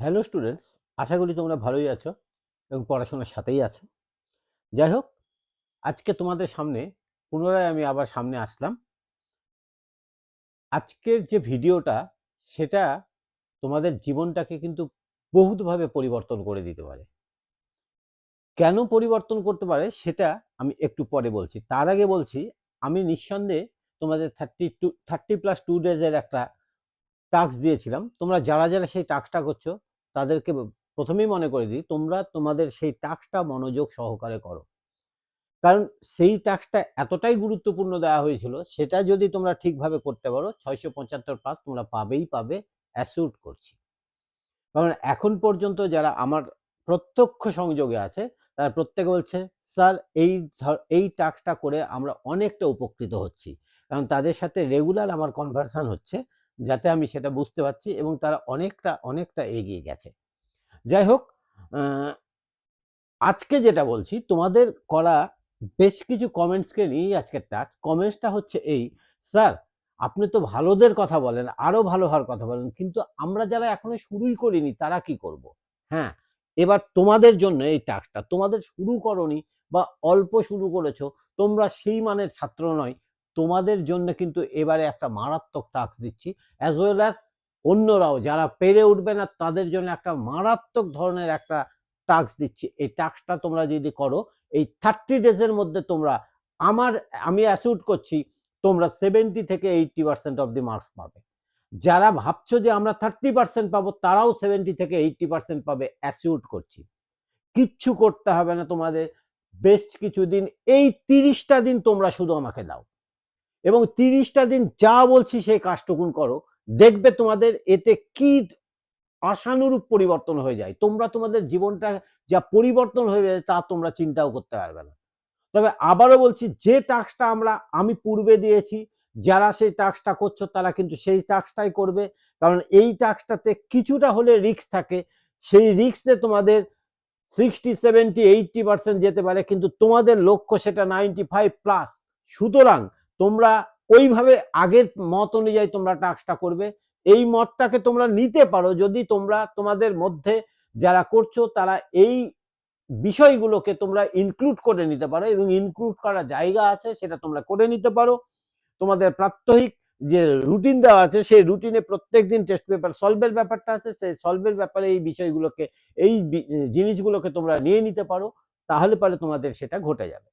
Hello students আশা করি তোমরা ভালোই আছো এবং পড়াশোনার সাথেই আছো। যাই হোক, আজকে তোমাদের সামনে, পুনরায় আমি আবার সামনে আসলাম। আজকের যে ভিডিওটা, সেটা তোমাদের জীবনটাকে কিন্তু বহুতভাবে পরিবর্তন করে দিতে পারে। কেন পরিবর্তন করতে পারে, সেটা আমি একটু পরে বলছি। তার আগে বলছি, আমি নিঃসন্দেহে তোমাদের thirty two thirty plus two ডেজের একটা টাস্ক দিয়েছিলাম। তোমরা যারা যারা সেই টাস্কটা করছ, তাদেরকে প্রথমেই মনে করে দিই, তোমরা তোমাদের সেই টাস্কটা মনোযোগ সহকারে করো। কারণ সেই টাস্কটা এতটাই গুরুত্বপূর্ণ দেওয়া হয়েছিল, সেটা যদি তোমরা ঠিকভাবে করতে পারো, ছয়শো পঁচাত্তর পাস তোমরা পাবেই পাবে অ্যাসিউট করছি। কারণ এখন পর্যন্ত যারা আমার প্রত্যক্ষ সংযোগে আছে, তারা প্রত্যেকে বলছে, স্যার, এই এই টাস্কটা করে আমরা অনেকটা উপকৃত হচ্ছি। কারণ তাদের সাথে রেগুলার আমার কনভারসান হচ্ছে যাতে আমি সেটা বুঝতে পারছি এবং তারা অনেকটা অনেকটা এগিয়ে গেছে। যাই হোক আজকে যেটা বলছি, তোমাদের করা বেশ কিছু কমেন্টসকে নিয়েই আজকের টাস্ক কমেন্টসটা হচ্ছে এই, স্যার, আপনি তো ভালোদের কথা বলেন আরও ভালো হওয়ার কথা বলেন, কিন্তু আমরা যারা এখনও শুরুই করিনি, তারা কি করব? হ্যাঁ এবার তোমাদের জন্য এই টাস্কটা তোমাদের শুরু করনি বা অল্প শুরু করেছ, তোমরা সেই মানের ছাত্র নয় তোমাদের জন্য কিন্তু এবারে একটা মারাত্মক টাস্ক দিচ্ছি অ্যাজ ওয়েল অ্যাজ অন্যরাও যারা পেরে উঠবে না, তাদের জন্য একটা মারাত্মক ধরনের একটা টাস্ক দিচ্ছি। এই টাস্কটা তোমরা যদি করো, এই থার্টি ডেজের মধ্যে তোমরা আমার, আমি অ্যাসিউট করছি, তোমরা সেভেন্টি থেকে eighty percent of the marks পাবে। যারা ভাবছ যে আমরা থার্টি পার্সেন্ট পাবো, তারাও সেভেন্টি থেকে এইটটি পার্সেন্ট পাবে অ্যাসিউট করছি। কিচ্ছু করতে হবে না তোমাদের, বেশ কিছুদিন, এই তিরিশটা দিন তোমরা শুধু আমাকে দাও। এবং তিরিশটা দিন যা বলছি সেই কাজটুকুন করো। দেখবে তোমাদের এতে কি আশানুরূপ পরিবর্তন হয়ে যায়। তোমরা তোমাদের জীবনটা যা পরিবর্তন হয়ে যায় তা তোমরা চিন্তাও করতে পারবে না। তবে আবারও বলছি, যে টাস্কটা আমরা, আমি পূর্বে দিয়েছি, যারা সেই টাস্কটা করছ তারা কিন্তু সেই টাস্কটাই করবে। কারণ এই টাস্কটাতে কিছুটা হলে রিস্ক থাকে। সেই রিস্কে তোমাদের সিক্সটি সেভেন্টি এইটটি পার্সেন্ট যেতে পারে, কিন্তু তোমাদের লক্ষ্য সেটা নাইনটি ফাইভ প্লাস সুতরাং তোমরা ওইভাবে আগের মত অনুযায়ী তোমরা টাস্কটা করবে। এই মতটাকে তোমরা নিতে পারো যদি তোমরা তোমাদের মধ্যে যারা করছ তারা এই বিষয়গুলোকে তোমরা ইনক্লুড করে নিতে পারো এবং ইনক্লুড করার জায়গা আছে সেটা তোমরা করে নিতে পারো। তোমাদের প্রাত্যহিক যে রুটিন দেওয়া আছে সেই রুটিনে প্রত্যেক দিন টেস্ট পেপার সলভের ব্যাপারটা আছে, সেই সলভের ব্যাপারে এই বিষয়গুলোকে, এই জিনিসগুলোকে তোমরা নিয়ে নিতে পারো, তাহলে পরে তোমাদের সেটা ঘটে যাবে।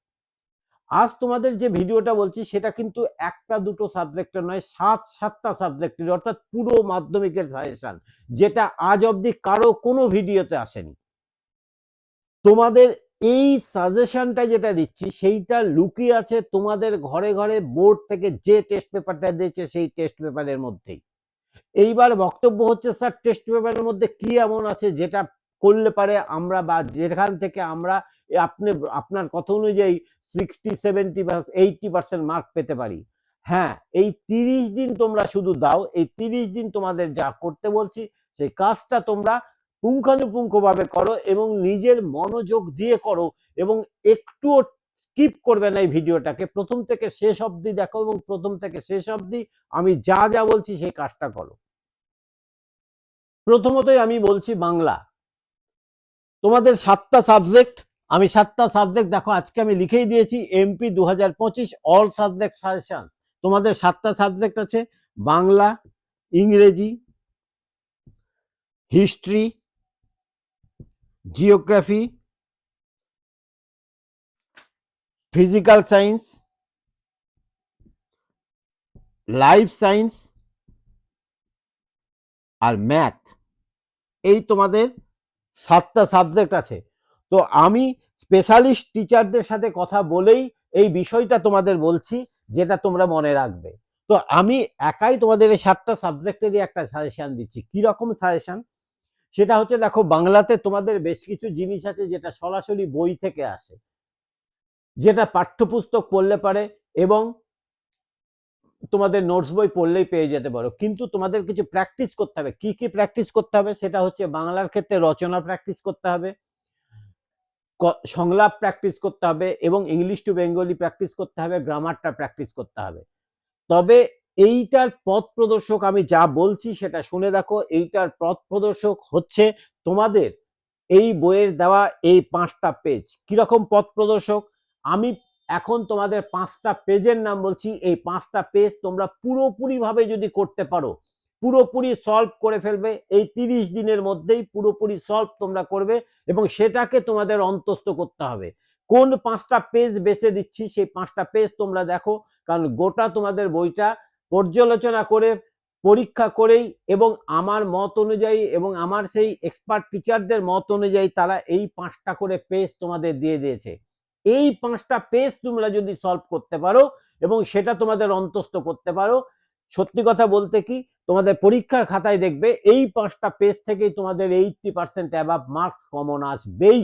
আজ তোমাদের যে ভিডিওটা বলছি, সেটা কিন্তু একটা দুটো সাবজেক্টের নয়, সাত সাতটা সাবজেক্টের অর্থাৎ পুরো মাধ্যমিকের সাজেশন যেটা আজ অবধি কারও কোনো ভিডিওতে আসেনি। তোমাদের এই সাজেশনটা যেটা দিচ্ছি, সেইটা লুকিয়ে আছে তোমাদের ঘরে ঘরে বোর্ড থেকে যে টেস্ট পেপারটা দিয়েছে, সেই টেস্ট পেপারের মধ্যেই। এইবার বক্তব্য হচ্ছে, স্যার টেস্ট পেপারের মধ্যে কি এমন আছে যেটা করলে পারে আমরা বা যেখান থেকে আমরা আপনি, আপনার কথা অনুযায়ী সিক্সটি সেভেন্টি বা এইটটি পার্সেন্ট মার্ক পেতে পারি। হ্যাঁ এই তিরিশ দিন তোমরা শুধু দাও, এই তিরিশ দিন তোমাদের যা করতে বলছি, সেই কাজটা তোমরা পুঙ্খানুপুঙ্খভাবে করো এবং নিজের মনোযোগ দিয়ে করো এবং একটুও স্কিপ করবে না এই ভিডিওটাকে। প্রথম থেকে শেষ অবধি দেখো এবং প্রথম থেকে শেষ অবধি আমি যা যা বলছি সেই কাজটা করো। প্রথমতই আমি বলছি বাংলা। তোমাদের সাতটা সাবজেক্ট আমি সাতটা সাবজেক্ট দেখো আজকে আমি লিখেই দিয়েছি এমপি দু হাজার পঁচিশ অল সাবজেক্ট সাজেশন তোমাদের সাতটা সাবজেক্ট আছে, বাংলা, ইংরেজি history geography physical science life science আর ম্যাথ এই তোমাদের সাতটা সাবজেক্ট আছে। তো আমি স্পেশালিস্ট টিচারদের সাথে কথা বলেই এই বিষয়টা তোমাদের বলছি, যেটা তোমরা মনে রাখবে। তো আমি একাই তোমাদের এই সাতটা সাবজেক্টেরই একটা সাজেশান দিচ্ছি। কি রকম সাজেশন সেটা হচ্ছে, দেখো, বাংলাতে তোমাদের বেশ কিছু জিনিস আছে যেটা সরাসরি বই থেকে আসে। যেটা পাঠ্যপুস্তক পড়লে পারে এবং তোমাদের নোটস বই পড়লেই পেয়ে যেতে পারো। কিন্তু তোমাদের কিছু প্র্যাকটিস করতে হবে। কি কি প্র্যাকটিস করতে হবে? সেটা হচ্ছে, বাংলার ক্ষেত্রে রচনা প্র্যাকটিস করতে হবে। সংলাপ প্র্যাকটিস করতে হবে এবং ইংলিশ টু বেঙ্গলি প্র্যাকটিস করতে হবে গ্রামারটা প্র্যাকটিস করতে হবে। তবে এইটার পথ প্রদর্শক আমি যা বলছি সেটা শুনে দেখো, এইটার পথ প্রদর্শক হচ্ছে তোমাদের এই বইয়ের দেওয়া এই পাঁচটা পেজ কীরকম পথ প্রদর্শক? আমি এখন তোমাদের পাঁচটা পেজের নাম বলছি, এই পাঁচটা পেজ তোমরা পুরোপুরি ভাবে যদি করতে পারো পুরোপুরি সলভ করে ফেলবে। এই তিরিশ দিনের মধ্যেই পুরোপুরি সলভ তোমরা করবে এবং সেটাকে তোমাদের অন্তস্থ করতে হবে। কোন পাঁচটা পেজ বেছে দিচ্ছি, সেই পাঁচটা পেজ তোমরা দেখো। কারণ গোটা তোমাদের বইটা পর্যালোচনা করে, পরীক্ষা করেই এবং আমার মত অনুযায়ী এবং আমার সেই এক্সপার্ট টিচারদের মত অনুযায়ী তারা এই পাঁচটা করে পেজ তোমাদের দিয়ে দিয়েছে। এই পাঁচটা পেজ তোমরা যদি সলভ করতে পারো এবং সেটা তোমাদের অন্তস্থ করতে পারো, সত্যি কথা বলতে কি তোমাদের পরীক্ষার খাতায় দেখবে এই পাঁচটা পেজ থেকেই তোমাদের eighty percent above marks common আসবেই।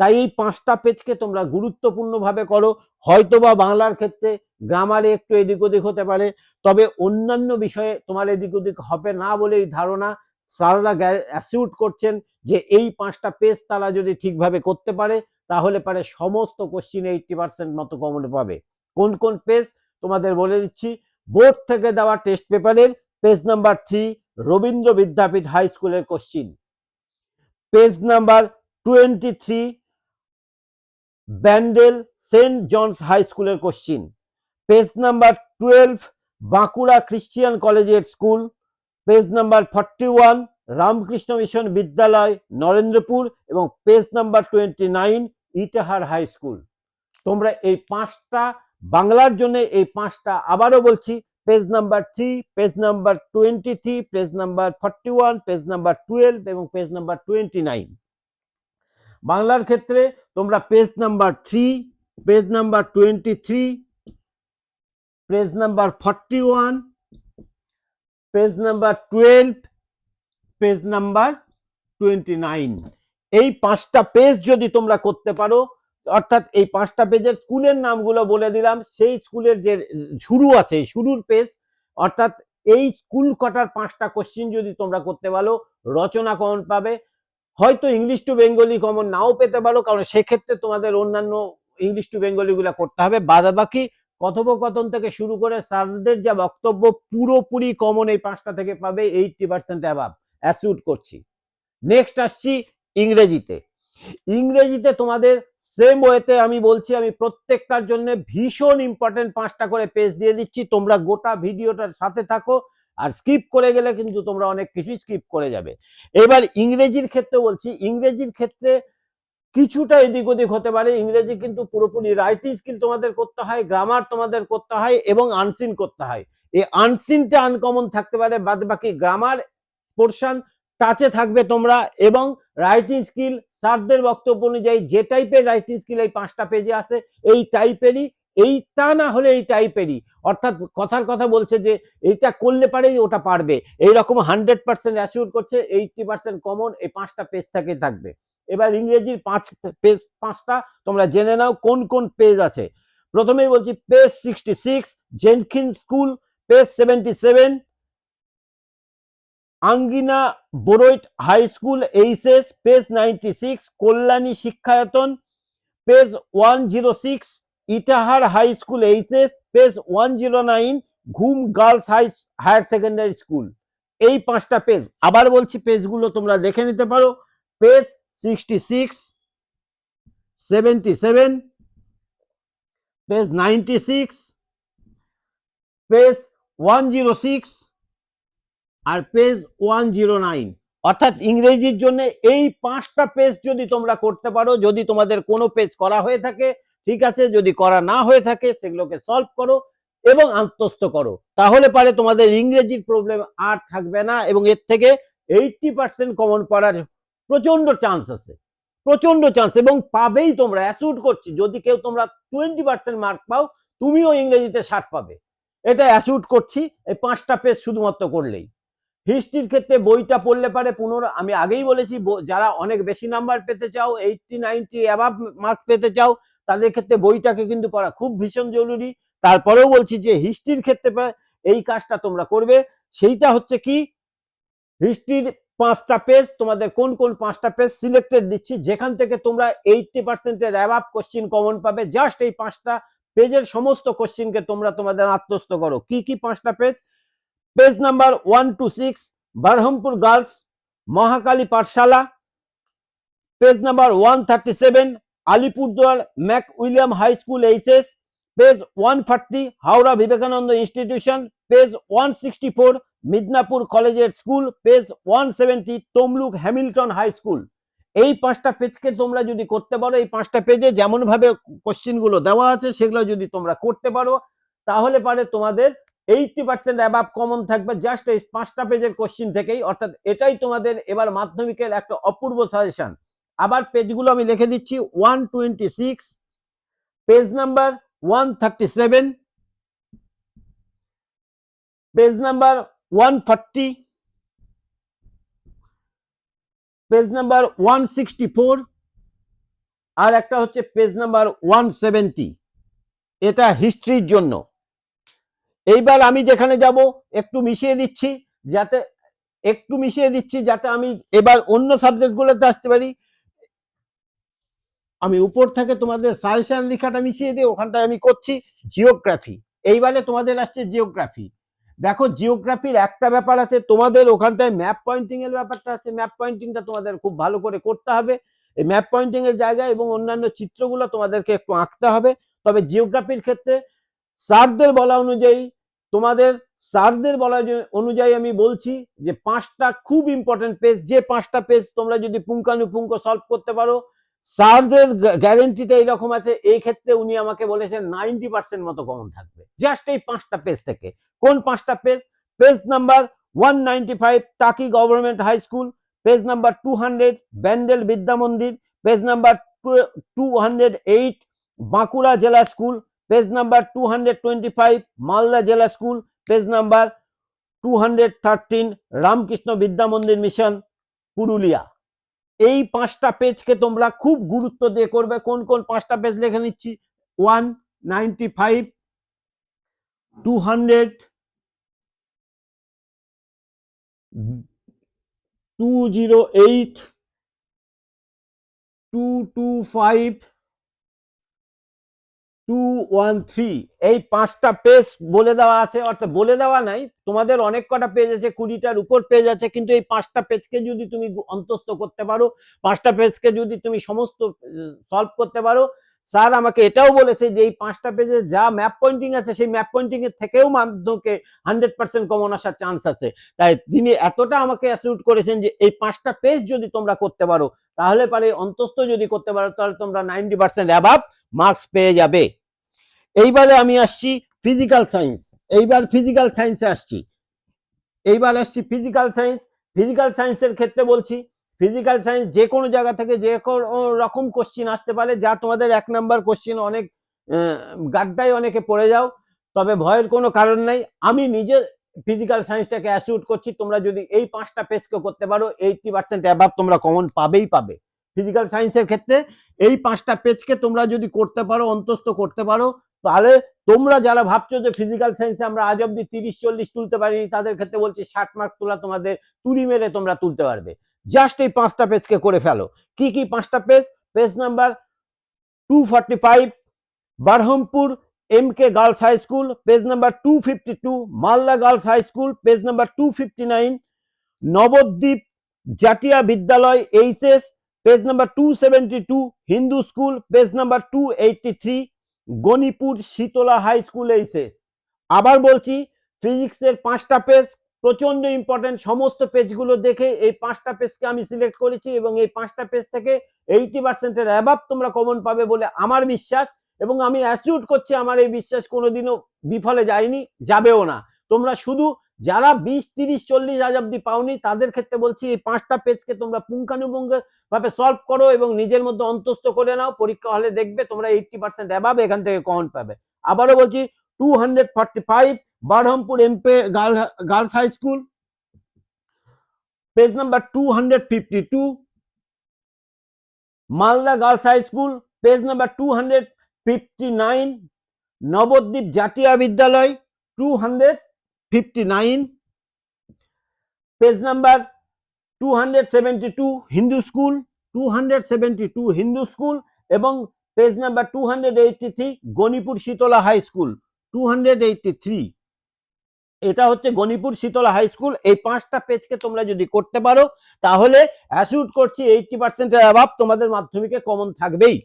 তাই এই পাঁচটা পেজকে তোমরা গুরুত্বপূর্ণভাবে করো। হয়তোবা বাংলার ক্ষেত্রে গ্রামারে একটু এদিক ওদিক হতে পারে, তবে অন্যান্য বিষয়ে তোমার এদিক ওদিক হবে না বলে এই ধারণা। স্যাররা অ্যাসিউট করছেন যে এই পাঁচটা পেজ তারা যদি ঠিকভাবে করতে পারে, তাহলে পারে সমস্ত কোশ্চিনে এইটটি পার্সেন্ট মতো কমন পাবে। কোন কোন পেজ তোমাদের বলে দিচ্ছি বোর্ড থেকে দেওয়া টেস্ট পেপারের page number three Rabindra Vidyapith high স্কুলের question page number twenty three Bandel saint John's high স্কুলের question page number twelve Bankura Christian কলেজের school page number forty one Ramakrishna Mission Vidyalaya Narendrapur এবং page number twenty nine Itahar high school তোমরা এই পাঁচটা, বাংলার জন্য এই পাঁচটা আবারও বলছি page number three page number twenty three page number forty one page number twelve এবং পেজ নাম্বার টোয়েন্টি নাইন বাংলার ক্ষেত্রে তোমরা page number three page number twenty three page number forty one page number twelve page number twenty nine এই পাঁচটা page যদি তোমরা করতে পারো অর্থাৎ এই পাঁচটা পেজের স্কুলের নামগুলো বলে দিলাম। সেই স্কুলের যে শুরু আছে শুরুর পেজ অর্থাৎ এই স্কুল কটার পাঁচটা কোশ্চিন যদি তোমরা করতে পারো, রচনা কমন পাবে? হয়তো ইংলিশ টু বেঙ্গলি কমন নাও পেতে পারো, কারণ সেক্ষেত্রে তোমাদের অন্যান্য ইংলিশ টু বেঙ্গলি গুলা করতে হবে। বাদবাকি কথোপকথন থেকে শুরু করে স্যারদের যা বক্তব্য, পুরোপুরি কমন এই পাঁচটা থেকে পাবে এইটটি পার্সেন্ট অ্যাভাব অ্যাসিউট করছি। নেক্সট আসছি ইংরেজিতে। ইংরেজিতে তোমাদের সেম ওয়েতে আমি বলছি, আমি প্রত্যেকটার জন্য ভীষণ ইম্পর্টেন্ট পাঁচটা করে পেজ দিয়ে দিচ্ছি। তোমরা গোটা ভিডিওটার সাথে থাকো আর স্কিপ করে গেলে কিন্তু তোমরা অনেক কিছুই স্কিপ করে যাবে। এবার ইংরেজির ক্ষেত্রে বলছি, ইংরেজির ক্ষেত্রে কিছুটা এদিক ওদিক হতে পারে। ইংরেজি কিন্তু পুরোপুরি রাইটিং স্কিল তোমাদের করতে হয় গ্রামার তোমাদের করতে হয় এবং আনসিন করতে হয়। এই আনসিনটা আনকমন থাকতে পারে বাদ বাকি গ্রামার পোর্শন টাচে থাকবে তোমরা এবং রাইটিং স্কিল স্যারদের বক্তব্য অনুযায়ী যে টাইপের রাইটিং স্কিল এই পাঁচটা পেজে আছে, এই টাইপেরই এইটা না হলে এই টাইপেরই অর্থাৎ কথার কথা বলছে যে এইটা করলে পারেই ওটা পারবে। এইরকম হান্ড্রেড পার্সেন্ট অ্যাসিউর করছে এইটটি পার্সেন্ট কমন এই পাঁচটা পেজ থেকে থাকবে। এবার ইংরেজির পাঁচ পেজ পাঁচটা তোমরা জেনে নাও কোন কোন পেজ আছে। প্রথমেই বলছি page sixty six Jenkin school page seventy seven আঙ্গিনা বোরৈট high school HS, page ninety six Kalyani Shikshayatan, page one zero six Itahar high school HS, page one zero nine Ghum girls high higher secondary school. এই পাঁচটা page, আবার বলছি পেজগুলো তোমরা দেখে নিতে পারো। Page sixty six seventy seven page ninety six page one zero six আর page one zero nine অর্থাৎ ইংরেজির জন্য এই পাঁচটা পেজ যদি তোমরা করতে পারো, যদি তোমাদের কোনো পেজ করা হয়ে থাকে, ঠিক আছে, যদি করা না হয়ে থাকে, সেগুলোকে সলভ করো এবং আত্মস্থ করো। তাহলে পারে তোমাদের ইংরেজির প্রবলেম আর থাকবে না এবং এর থেকে এইটটি পার্সেন্ট কমন পড়ার প্রচণ্ড চান্স আছে। প্রচণ্ড চান্স এবং পাবেই তোমরা অ্যাসুট করছি, যদি কেউ তোমরা টোয়েন্টি পার্সেন্ট মার্ক পাও, তুমিও ইংরেজিতে ষাট পাবে। এটা অ্যাসুট করছি, এই পাঁচটা পেজ শুধুমাত্র করলেই। হিস্ট্রির ক্ষেত্রে বইটা পড়লে পারে পুনর, আমি আগেই বলেছি যারা অনেক বেশি নাম্বার পেতে চাও এইটটি নাইনটি অ্যাভাব মার্ক পেতে চাও, তাদের ক্ষেত্রে বইটাকে কিন্তু পড়া খুব ভীষণ জরুরি। তারপরেও বলছি যে হিস্ট্রির ক্ষেত্রে এই কাজটা তোমরা করবে। সেইটা হচ্ছে কি, হিস্ট্রির পাঁচটা পেজ তোমাদের কোন কোন পাঁচটা পেজ সিলেক্টেড দিচ্ছি, যেখান থেকে তোমরা এইটটি পার্সেন্টের অ্যাভাব কোশ্চিন কমন পাবে। জাস্ট এই পাঁচটা পেজের সমস্ত কোশ্চিনকে তোমরা তোমাদের আত্মস্থ করো। কি কি পাঁচটা page page number one two six Berhampore girls Mahakali Pathshala page number one thirty seven Alipurduar McWilliam high school HS page one forty Howrah Vivekananda institution page one sixty four Midnapore কলেজের school page one seventy Tamluk Hamilton high school এই পাঁচটা পেজকে তোমরা যদি করতে পারো, এই পাঁচটা পেজে যেমন ভাবে কোশ্চিন দেওয়া আছে, সেগুলো যদি তোমরা করতে পারো, তাহলে পারে তোমাদের এইটি পার্সেন্ট অ্যাবাব কমন থাকবে। জাস্ট এই পাঁচটা পেজের কোশ্চিন থেকেই, অর্থাৎ এটাই তোমাদের এবার মাধ্যমিকের একটা অপূর্ব সাজেশন আবার পেজগুলো আমি লিখে দিচ্ছি one twenty six page number one thirty seven page number one thirty page number one sixty four আর একটা হচ্ছে পেজ নাম্বার ওয়ান সেভেন্টি এটা হিস্ট্রির জন্য। এইবার আমি যেখানে যাব, একটু মিশিয়ে দিচ্ছি যাতে, একটু মিশিয়ে দিচ্ছি যাতে আমি এবার অন্য সাবজেক্টগুলোতে আসতে পারি। আমি উপর থেকে তোমাদের সাজেশন লেখাটা মিশিয়ে দিয়ে ওখানটায় আমি করছি জিওগ্রাফি এইবারে তোমাদের আসছে জিওগ্রাফি দেখো জিওগ্রাফির একটা ব্যাপার আছে, তোমাদের ওখানটায় ম্যাপ পয়েন্টিং এর ব্যাপারটা আছে। ম্যাপ পয়েন্টিংটা তোমাদের খুব ভালো করে করতে হবে। এই ম্যাপ পয়েন্টিং এর জায়গায় এবং অন্যান্য চিত্রগুলো তোমাদেরকে একটু আঁকতে হবে। তবে জিওগ্রাফির ক্ষেত্রে স্যারদের বলা অনুযায়ী, তোমাদের স্যারদের বলা অনুযায়ী আমি বলছি যে পাঁচটা খুব ইম্পর্টেন্ট পেজ যে পাঁচটা পেজ তোমরা যদি পুঙ্খানুপুঙ্খ সলভ করতে পারো, স্যারদের গ্যারেন্টিতে এইরকম আছে, এই ক্ষেত্রে উনি আমাকে বলেছেন নাইনটি পার্সেন্ট মতো কমন থাকবে। জাস্ট এই পাঁচটা পেজ থেকে। কোন পাঁচটা page page number one ninety five Taki government high school page number two hundred Bandel Vidya Mandir page number two hundred eight Bankura জেলা school page number two hundred twenty five Malda জেলা school page number two hundred thirteen Ramakrishna Vidya Mandir mission Purulia এই পাঁচটা পেজকে তোমরা খুব গুরুত্ব দিয়ে করবে। কোন কোন পাঁচটা পেজ লিখে নিচ্ছি? One ninety five two hundred two zero eight two two five two one three এই পাঁচটা পেজ বলে দেওয়া আছে, অর্থাৎ বলে দেওয়া নাই, তোমাদের অনেক কটা পেজ আছে, কুড়িটার উপর পেজ আছে, কিন্তু এই পাঁচটা পেজকে যদি তুমি অন্তস্থ করতে পারো, পাঁচটা পেজকে যদি তুমি সমস্ত সলভ করতে পারো স্যার আমাকে এটাও বলেছে যে এই পাঁচটা পেজে যা ম্যাপ পয়েন্টিং আছে, সেই ম্যাপ পয়েন্টিং এর থেকেও মাধ্যমকে হান্ড্রেড পার্সেন্ট কমন আসার চান্স আছে। তাই তিনি এতটা আমাকে অ্যাসিউট করেছেন যে এই পাঁচটা পেজ যদি তোমরা করতে পারো, তাহলে পারে অন্তস্থ যদি করতে পারো, তাহলে তোমরা নাইনটি পার্সেন্ট অ্যাভাব মার্কস পেয়ে যাবে। এইবারে আমি আসছি ফিজিক্যাল সায়েন্স এইবার ফিজিক্যাল সায়েন্সে আসছি। এইবার আসছি ফিজিক্যাল সায়েন্স ফিজিক্যাল সায়েন্সের ক্ষেত্রে বলছি ফিজিক্যাল সায়েন্স যে কোনো জায়গা থেকে যে কোনো রকম কোশ্চিন আসতে পারে যা তোমাদের এক নাম্বার কোশ্চিন অনেক আহ, গাড্ডায় অনেকে পড়ে যাও তবে ভয়ের কোনো কারণ নাই। আমি নিজে ফিজিক্যাল সায়েন্সটাকে অ্যাসিউট করছি তোমরা যদি এই পাঁচটা পেজকে করতে পারো এইটি পার্সেন্ট অ্যাভাব তোমরা কমন পাবেই পাবে। ফিজিক্যাল সায়েন্সের ক্ষেত্রে এই পাঁচটা পেজকে তোমরা যদি করতে পারো অন্তস্থ করতে পারো তাহলে তোমরা যারা ভাবছ যে ফিজিক্যাল সায়েন্সে আমরা আজ অব্দি তিরিশ চল্লিশ তুলতে পারিনি তাদের ক্ষেত্রে বলছি ষাট মার্ক তোলা তোমাদের তুড়ি মেরে তোমরা তুলতে পারবে। জাস্ট এই পাঁচটা পেজকে করে ফেলো। কি কি পাঁচটা page page number two forty five Berhampore M K girls high school page number two fifty two Malda girls high school page number two fifty nine Nabadwip Jatiya Vidyalaya HS page number two seventy two Hindu school page number two eighty three Ganipur Sheetala high school HS আবার বলছি ফিজিক্সের পাঁচটা page প্রচণ্ড important সমস্ত পেজগুলো দেখে এই পাঁচটা পেজকে আমি সিলেক্ট করেছি এবং এই পাঁচটা পেজ থেকে এইটি পার্সেন্টের অ্যাবাব তোমরা কমন পাবে বলে আমার বিশ্বাস এবং আমি অ্যাসিউট করছি আমার এই বিশ্বাস কোনোদিনও বিফলে যায়নি, যাবেও না। তোমরা শুধু যারা বিশ, তিরিশ, চল্লিশ আজ অব্দি পাওনি, তাদের ক্ষেত্রে বলছি এই পাঁচটা পেজকে তোমরা পুঙ্খানুপুঙ্খ ভাবে সলভ করো এবং নিজের মধ্যে অন্তস্থ করে নাও, পরীক্ষা হলে দেখবে তোমরা এইটটি পার্সেন্ট অ্যাবাব এখান থেকে কমন পাবে। আবারও বলছি two hundred forty five Berhampore এমপে girls high school. Page number two hundred fifty two Malda girls high school. Page number two hundred fifty nine Nabadwip Jatiya Vidyalaya. Two hundred fifty nine page number two hundred seventy two Hindu school two hundred seventy two Hindu school এবং page number two hundred eighty three Ganipur Sheetala high school two hundred eighty three এটা হচ্ছে Ganipur Shitala high school. এই পাঁচটা পেজকে তোমরা যদি করতে পারো, তাহলে অ্যাসিউট করছি এইটটি পার্সেন্টের অভাব তোমাদের মাধ্যমিকে কমন থাকবেই।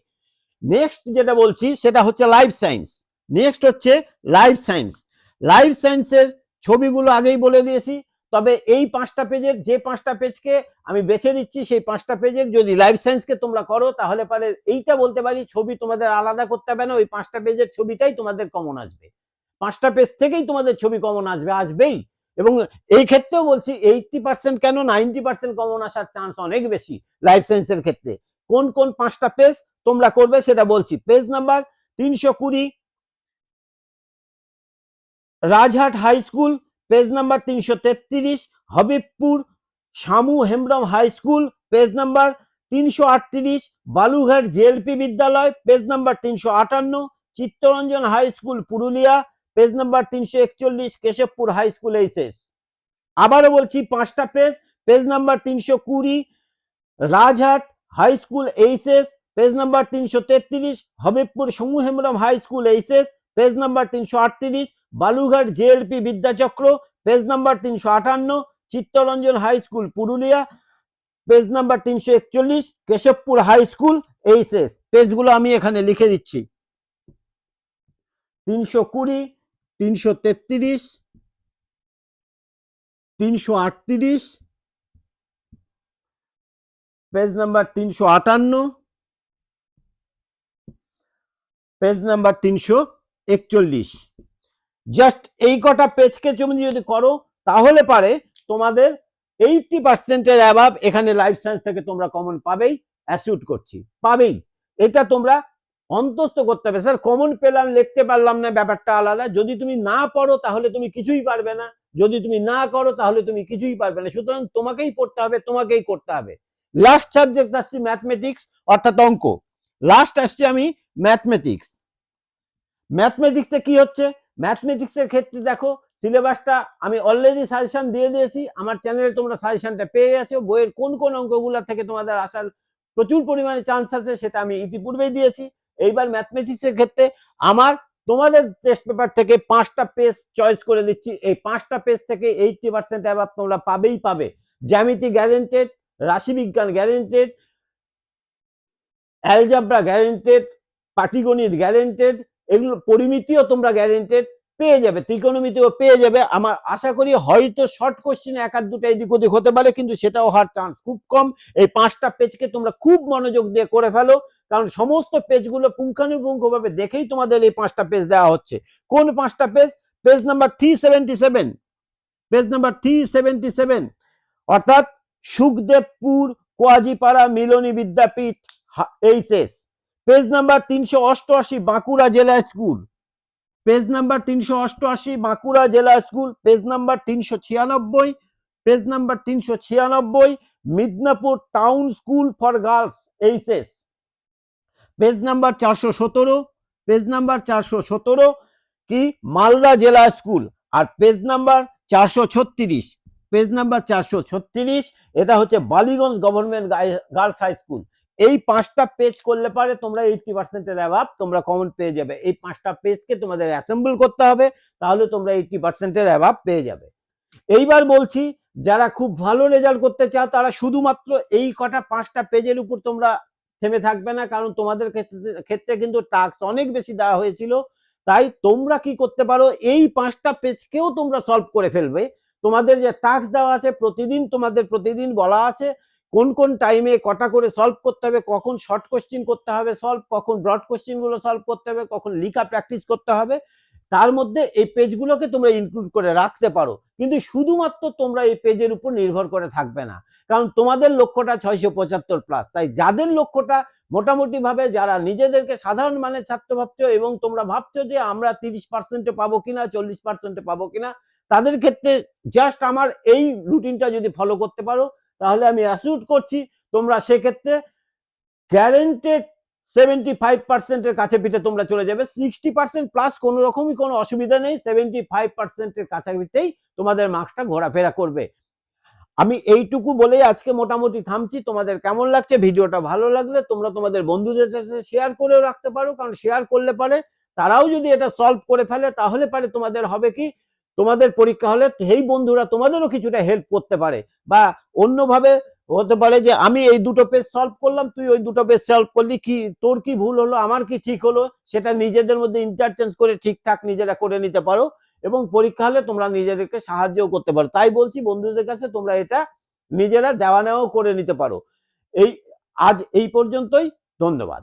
নেক্সট যেটা বলছি, সেটা হচ্ছে লাইফ সায়েন্স নেক্সট হচ্ছে লাইফ সায়েন্স লাইফ সায়েন্সের ছবিগুলো আগেই বলে দিয়েছি, তবে এই পাঁচটা পেজের, যে পাঁচটা পেজকে আমি বেছে দিচ্ছি সেই পাঁচটা পেজের যদি লাইফ সায়েন্সকে তোমরা করো, তাহলে পারে এইটা বলতে পারি, ছবি তোমাদের আলাদা করতে হবে না, ওই পাঁচটা পেজের ছবিটাই তোমাদের কমন আসবে। পাঁচটা পেজ থেকেই তোমাদের ছবি কমন আসবে, আসবেই। এবং এই ক্ষেত্রেও বলছি এইটটি পার্সেন্ট কেন নাইনটি পার্সেন্ট কমন আসার চান্স অনেক বেশি লাইফ সায়েন্সের ক্ষেত্রে। কোন কোন পাঁচটা পেজ তোমরা করবে সেটা বলছি। পেজ নাম্বার তিনশো কুড়ি, Rajhat high school page number তিনশো তেত্রিশ, Habibpur, Shamu Hembrom high school page number তিনশো আটত্রিশ বালুঘাট জেএলপি বিদ্যালয় পেজ নাম্বার তিনশো আটান্ন, Chittaranjan high school Purulia page number তিনশো একচল্লিশ, কেশবপুর হাই স্কুল এইচএস আবারও বলছি পাঁচটা পেজ পেজ নাম্বার তিনশো কুড়ি, Rajhat high school HS page number তিনশো তেত্রিশ, Habibpur Somu Hembrom high school HS page number তিনশো আটত্রিশ Balughat JLP Vidyachakra page number তিনশো আটান্ন, Chittaranjan high school Purulia page number তিনশো একচল্লিশ, কেশবপুর হাই স্কুল এইচএস পেজগুলো আমি এখানে লিখে দিচ্ছি। তিনশো কুড়ি তিনশো তেত্রিশ, তিনশো আটত্রিশ, পেজ নাম্বার তিনশো আটান্ন, পেজ নাম্বার তিনশো একচল্লিশ। জাস্ট এই কটা পেজকে তুমি যদি করো, তাহলে পারে তোমাদের এইটটি পার্সেন্টের অ্যাভাব এখানে লাইফ সায়েন্স থেকে তোমরা কমন পাবেই অ্যাসিউট করছি, পাবেই। এটা তোমরা অন্তস্থ করতে হবে। স্যার কমন পেলাম, লিখতে পারলাম না, ব্যাপারটা আলাদা। যদি তুমি না পড়ো, তাহলে তুমি কিছুই পারবে না। যদি তুমি না করো, তাহলে তুমি কিছুই পারবে না। সুতরাং তোমাকেই পড়তে হবে, তোমাকেই করতে হবে। লাস্ট সাবজেক্ট আসছি ম্যাথমেটিক্স অর্থাৎ অঙ্ক। লাস্ট আসছি আমি ম্যাথমেটিক্স ম্যাথমেটিক্সে কি হচ্ছে? ম্যাথমেটিক্সের ক্ষেত্রে দেখো সিলেবাসটা আমি অলরেডি সাজেশন দিয়ে দিয়েছি। আমার চ্যানেলে তোমরা সাজেশনটা পেয়ে গেছো। বইয়ের কোন কোন অঙ্কগুলো থেকে তোমাদের আসার প্রচুর পরিমাণে চান্স আছে, সেটা আমি ইতিপূর্বেই দিয়েছি। এইবার ম্যাথমেটিক্সের ক্ষেত্রে আমার তোমাদের টেস্ট পেপার থেকে পাঁচটা পেজ চয়েস করে দিচ্ছি। এই পাঁচটা পেজ থেকে এইটটি পার্সেন্ট অ্যাভাব তোমরা পাবেই পাবে। জ্যামিতি গ্যারেন্টেড রাশিবিজ্ঞান গ্যারেন্টেড অ্যালজাবরা গ্যারেন্টেড পাটিগণিত গ্যারেন্টেড এগুলো পরিমিতিও তোমরা গ্যারেন্টেড পেয়ে যাবে ত্রিকোণমিতিও পেয়ে যাবে। আমার আশা করি হয়তো শর্ট কোশ্চেনে এক আধ দুটো এদিক ওদিক হতে পারে, কিন্তু সেটাও হওয়ার চান্স খুব কম। এই পাঁচটা পেজকে তোমরা খুব মনোযোগ দিয়ে করে ফেলো। কারণ সমস্ত পেজগুলো পুঙ্খানুপুঙ্খভাবে দেখেই তোমাদের এই পাঁচটা পেজ দেওয়া হচ্ছে। কোন পাঁচটা page page number three seventy seven page number three seventy seven অর্থাৎ Sukhdevpur Kazipara Milani Vidyapith HS page number তিনশো অষ্টআশি বাঁকুড়া জেলা স্কুল। পেজ নাম্বার তিনশো অষ্টআশি বাঁকুড়া জেলা স্কুল। পেজ নাম্বার তিনশো ছিয়ানব্বই। পেজ নাম্বার তিনশো ছিয়ানব্বই Midnapur town school for girls HS page number চারশো সতেরো পেজ নাম্বার চারশো সতেরো কি? মালদা জেলা স্কুল। আর পেজ নাম্বার চারশো ছত্রিশ পেজ নাম্বার চারশো ছত্রিশ, এটা হচ্ছে Ballygunge government girls high school এই পাঁচটা পেজ করলে পারে তোমরা এইটটি পার্সেন্টের অ্যাভাব তোমরা কমন পেয়ে যাবে। এই পাঁচটা পেজকে তোমাদের অ্যাসেম্বল করতে হবে, তাহলে তোমরা এইটটি পার্সেন্টের অ্যাভাব পেয়ে যাবে। এইবার বলছি, যারা খুব ভালো রেজাল্ট করতে চাও, তারা শুধুমাত্র এই কটা পাঁচটা পেজের উপর তোমরা থেমে থাকবে না, কারণ তোমাদের ক্ষেত্রে কিন্তু টাস্ক অনেক বেশি দেওয়া হয়েছিল। তাই তোমরা কি করতে পারো, এই পাঁচটা পেজকেও তোমরা সলভ করে ফেলবে। তোমাদের যে টাস্ক দেওয়া আছে, প্রতিদিন তোমাদের, প্রতিদিন বলা আছে, কোন কোন টাইমে কটা করে সলভ করতে হবে, কখন শর্ট কোশ্চিন করতে হবে সলভ কখন ব্রড কোশ্চিনগুলো সলভ করতে হবে, কখন লিখা প্র্যাকটিস করতে হবে। তার মধ্যে এই পেজগুলোকে তোমরা ইনক্লুড করে রাখতে পারো। কিন্তু শুধুমাত্র তোমরা এই পেজের উপর নির্ভর করে থাকবে না। কারণ তোমাদের লক্ষ্যটা ছয়শো পঁচাত্তর প্লাস তাই যাদের লক্ষ্যটা মোটামুটি ভাবে যারা নিজেদেরকে সাধারণ মানের ছাত্র ভাবছ এবং তোমরা ভাবছ যে আমরা তিরিশ পার্সেন্টে পাবো কিনা, চল্লিশ পার্সেন্টে পাবো কিনা, তাদের ক্ষেত্রে জাস্ট আমার এই রুটিনটা যদি ফলো করতে পারো, তাহলে আমি অ্যাসিউট করছি, তোমরা সেক্ষেত্রে গ্যারেন্টেড সেভেন্টি ফাইভ পার্সেন্টের কাছে পিঠে তোমরা চলে যাবে। সিক্সটি পার্সেন্ট প্লাস কোনো রকমই কোনো অসুবিধা নেই সেভেন্টি ফাইভ পার্সেন্টের কাছাকাছিতেই তোমাদের মার্কসটা ঘোরাফেরা করবে। আমি এইটুকু বলেই আজকে মোটামুটি থামছি। তোমাদের কেমন লাগছে? ভিডিওটা ভালো লাগলে তোমরা তোমাদের বন্ধুদের সাথে শেয়ার করেও রাখতে পারো, কারণ শেয়ার করলে পারে, তারাও যদি এটা সলভ করে ফেলে, তাহলে পারে। তোমাদের হবে কি? তোমাদের পরীক্ষা হলে সেই বন্ধুরা তোমাদেরও কিছুটা হেল্প করতে পারে। বা অন্যভাবে হতে পারে যে, আমি এই দুটো পেজ সলভ করলাম, তুই ওই দুটো পেজ সলভ করলি, কি তোর কি ভুল হলো, আমার কি ঠিক হলো, সেটা নিজেদের মধ্যে ইন্টারচেঞ্জ করে ঠিকঠাক নিজেরা করে নিতে পারো। এবং পরীক্ষা হলে তোমরা নিজেদেরকে সাহায্যও করতে পারো। তাই বলছি বন্ধুদের কাছে তোমরা এটা নিজেরা দেওয়া নেওয়াও করে নিতে পারো। এই, আজ এই পর্যন্তই। ধন্যবাদ।